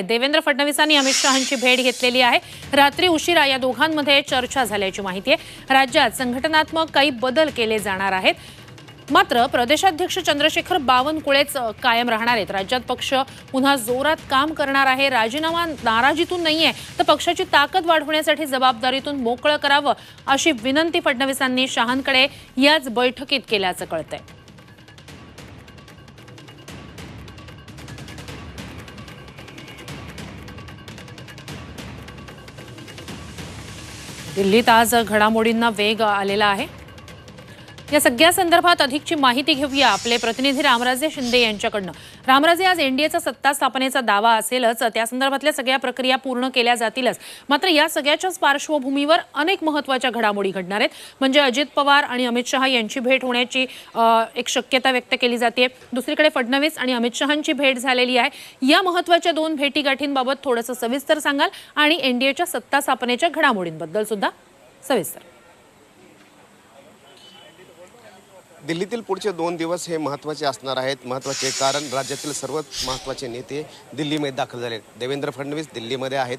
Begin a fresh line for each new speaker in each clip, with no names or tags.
देवेंद्र फडणवीसांनी अमित शहांची भेट घेतलेली आहे. रात्री उशिरा या दोघांमध्ये चर्चा झाल्याची माहिती आहे. राज्यात संघटनात्मक काही बदल केले जाणार आहेत. मात्र प्रदेशाध्यक्ष चंद्रशेखर बावनकुळेच कायम राहणार आहेत. राज्यात पक्ष पुन्हा जोरात काम करणार आहे. राजीनामा नाराजीतून नाहीये तर पक्षाची ताकद वाढवण्यासाठी जबाबदारीतून मोकळं करावं अशी विनंती फडणवीसांनी शहांकडे याच बैठकीत केल्याचं कळतंय. दिल्लीत आज घडामोडींना वेग आलेला आहे. या सगळ्या संदर्भात अधिकची माहिती घेऊया. आपले प्रतिनिधी रामराजे शिंदे यांच्याकडनं. रामराजे आज एनडीएचा सत्ता स्थापनेचा दावा असेलच त्या संदर्भातल्या सगळ्या प्रक्रिया पूर्ण केल्या जातीलच. मात्र या सगळ्याच्याच पार्श्वभूमीवर अनेक महत्त्वाच्या घडामोडी घडणार आहेत. म्हणजे अजित पवार आणि अमित शहा यांची भेट होण्याची एक शक्यता व्यक्त केली जाते दुसरीकडे फडणवीस आणि अमित शहांची भेट झालेली आहे. या महत्त्वाच्या दोन भेटीगाठींबाबत थोडंसं सविस्तर सांगाल आणि एनडीएच्या सत्ता स्थापनेच्या घडामोडींबद्दल सुद्धा सविस्तर.
दिल्लीतील पुढचे दोन दिवस हे महत्त्वाचे असणार आहेत. महत्त्वाचे कारण राज्यातील सर्वच महत्त्वाचे नेते दिल्लीमध्ये दाखल झाले. देवेंद्र फडणवीस दिल्लीमध्ये आहेत.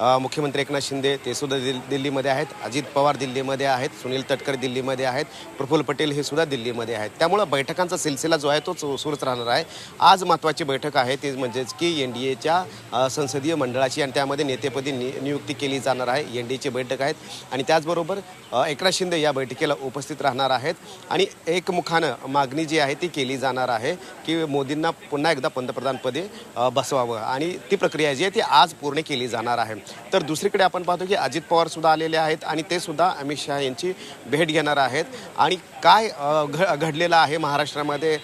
मुख्यमंत्री एकनाथ शिंदे ते सुद्धा दिल दिल्लीमध्ये आहेत. अजित पवार दिल्लीमध्ये आहेत. सुनील तटकरे दिल्लीमध्ये आहेत. प्रफुल्ल पटेल हे सुद्धा दिल्लीमध्ये आहेत. त्यामुळं बैठकांचा सिलसिला जो आहे तो सुरूच राहणार आहे. आज महत्त्वाची बैठक आहे. ती म्हणजेच की एन डी एच्या संसदीय मंडळाची आणि त्यामध्ये नेतेपदी नि नियुक्ती केली जाणार आहे. एन डी एची बैठक आहेत. आणि त्याचबरोबर एकनाथ शिंदे या बैठकीला उपस्थित राहणार आहेत. आणि एकमुखानं मागणी जी आहे ती केली जाणार आहे की मोदींना पुन्हा एकदा पंतप्रधानपदी बसवावं. आणि ती प्रक्रिया जी आहे ती आज पूर्ण केली जाणार आहे. तर दुसरीकडे आपण पाहतो की अजित पवार सुद्धा आलेले आहेत आणि ते सुद्धा अमित शहा यांची भेट घेणार आहेत. आणि काय घ घडलेलं आहे महाराष्ट्रामध्ये?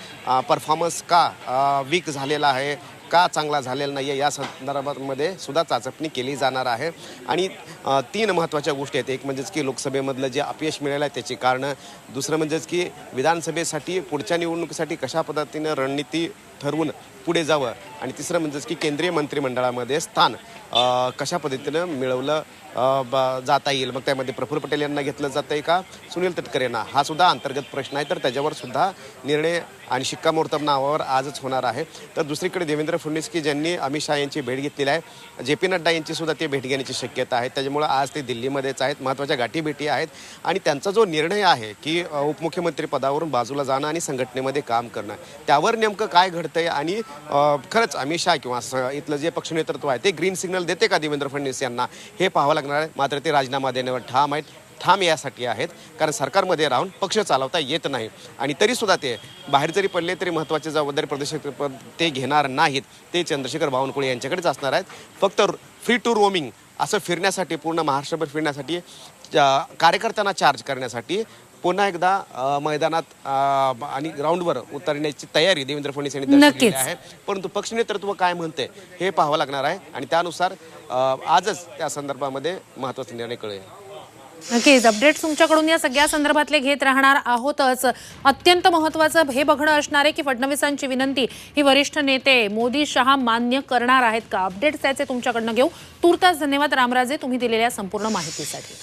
परफॉर्मन्स का वीक झालेला आहे? का चांगला झालेला नाही आहे या संदर्भामध्ये सुद्धा चाचपणी केली जाणार आहे. आणि तीन महत्त्वाच्या गोष्टी आहेत. एक म्हणजेच की लोकसभेमधलं जे अपयश मिळालं आहे त्याची कारणं. दुसरं म्हणजेच की विधानसभेसाठी पुढच्या निवडणुकीसाठी कशा पद्धतीनं रणनीती ठरवून पुढे जावं. आणि तिसरं म्हणजेच की केंद्रीय मंत्रिमंडळामध्ये स्थान कशा पद्धतीनं मिळवलं जाता येईल? मग त्यामध्ये प्रफुल्ल पटेल यांना घेतलं जातं आहे का? सुनील तटकरे यांना. हा सुद्धा अंतर्गत प्रश्न आहे. तर त्याच्यावर सुद्धा निर्णय आणि शिक्कामोर्तब नावावर आजच होणार आहे. तर दुसरीकडे देवेंद्र फडणवीस की ज्यांनी अमित शहा यांची भेट घेतलेली आहे जे पी नड्डा यांची सुद्धा ते भेट घेण्याची शक्यता आहे. त्याच्यामुळं आज ते दिल्लीमध्येच आहेत महत्त्वाच्या गाठीभेटी आहेत. आणि त्यांचा जो निर्णय आहे की उपमुख्यमंत्री पदावरून बाजूला जाणं आणि संघटनेमध्ये काम करणं त्यावर नेमकं काय घडतं? घडतंय आणि खरंच अमित शहा किंवा इथलं जे पक्ष नेतृत्व आहे ते ग्रीन सिग्नल देते का देवेंद्र फडणवीस यांना? हे पाहावं लागणार आहे. मात्र ते राजीनामा देण्यावर ठाम आहेत. ठाम यासाठी आहेत. कारण सरकारमध्ये राहून पक्ष चालवता येत नाही. आणि तरीसुद्धा ते बाहेर जरी पडले तरी महत्त्वाचे जबाबदारी प्रदेश ते घेणार नाहीत. ते चंद्रशेखर बावनकुळे यांच्याकडेच असणार आहेत. फक्त फ्री टू रोमिंग असं फिरण्यासाठी पूर्ण महाराष्ट्रभर फिरण्यासाठी कार्यकर्त्यांना चार्ज करण्यासाठी पुन्हा एकदा मैदानात आणि ग्राउंडवर उतरण्याची तयारी देवेंद्र फडणवीस यांनी दर्शवलेली
नक्कीच.
आहे. परंतु पक्ष नेतृत्व काय म्हणते हे पाहावं लागणार आहे. आणि त्यानुसार आजच त्या संदर्भामध्ये महत्त्वाचा निर्णय कळेल.
नक्कीच. अपडेट्स तुमच्याकडून या सगळ्या संदर्भातले घेत राहणार आहोतच. अत्यंत महत्वाचं हे बघणं असणार आहे की फडणवीसांची विनंती ही वरिष्ठ नेते मोदी शहा मान्य करणार आहेत का? अपडेट्स त्याचे तुमच्याकडनं घेऊ. तुर्तास धन्यवाद. रामराजे तुम्ही दिलेल्या संपूर्ण माहितीसाठी.